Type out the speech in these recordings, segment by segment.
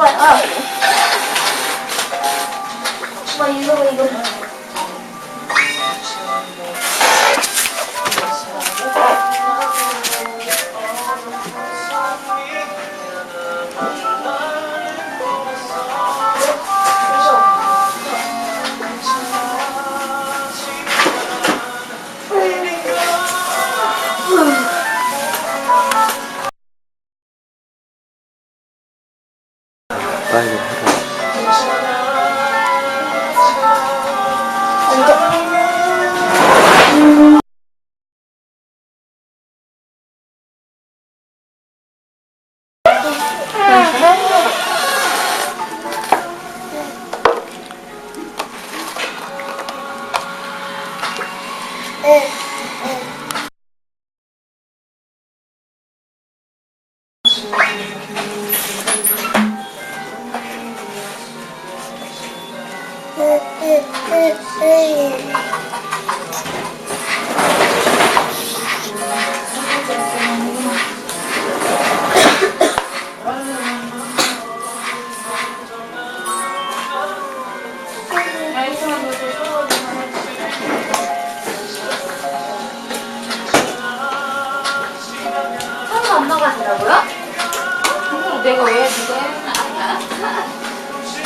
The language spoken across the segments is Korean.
거야. 아. 뭐 이거 이거. 빨리 해라.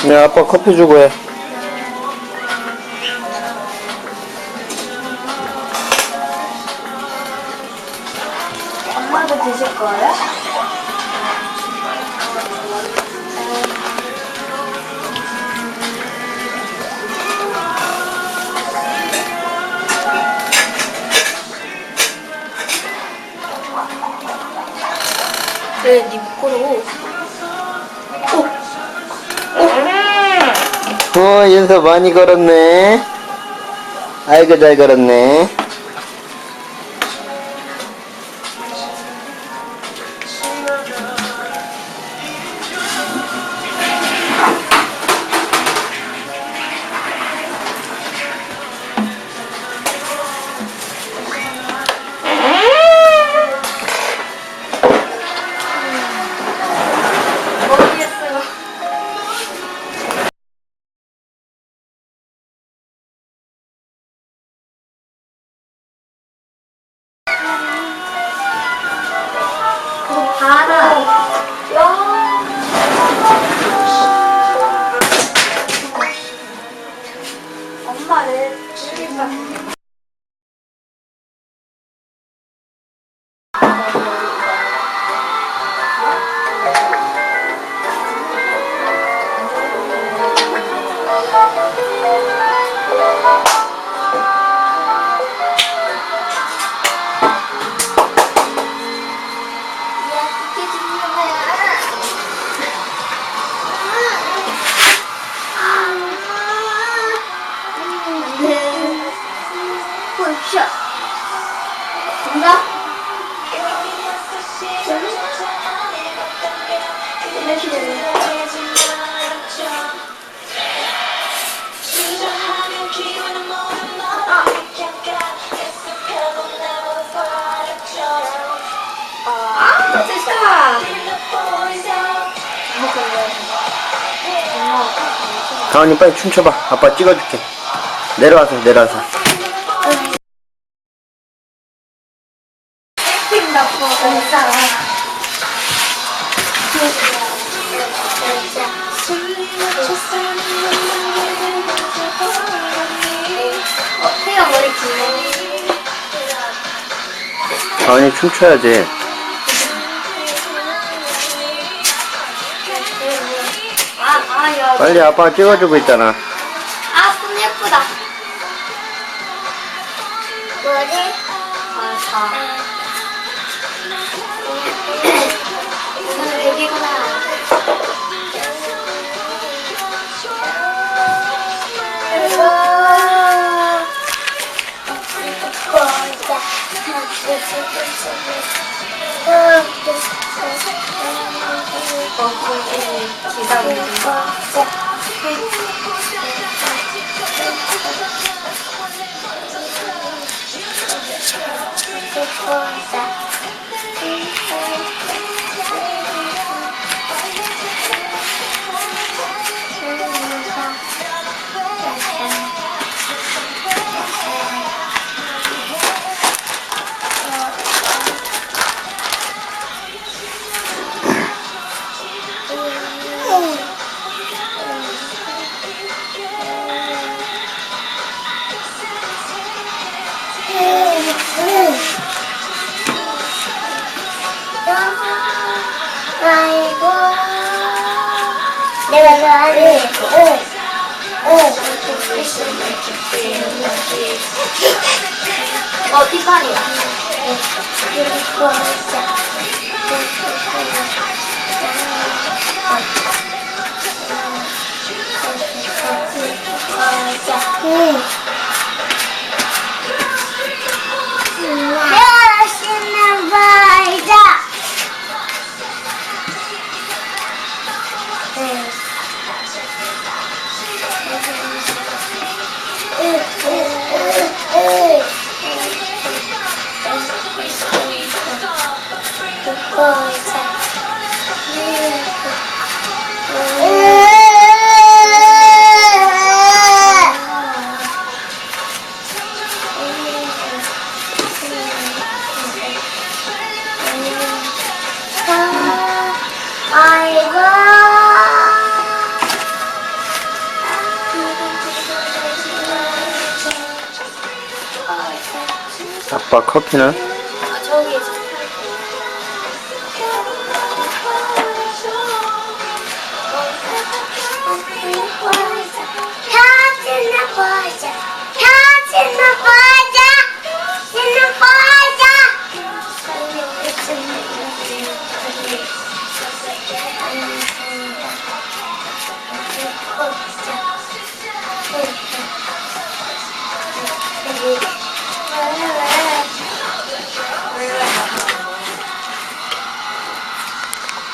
네, 아빠 커피 주고 해. 엄마도 드실 거예요? 왜, 니 어, 윤서 많이 걸었네. 아이고, 잘 걸었네. 그거 푸셔. 뭔가? 가은이 빨리 춤춰봐. 아빠 찍어줄게. 내려와서, 내려와서. 나쁘고 괜찮아. 어, 태영 머리 길네. 가은이 춤춰야지. 아, 아, 야. 빨리 아빠가 찍어주고 있잖아. 아, 손 예쁘다. 뭐지? 아, 자. おきに刻みます。 아이고. 내가 좋아하는 어 뒷발이야. 응. 아빠 커피는? 아, 저기 있어.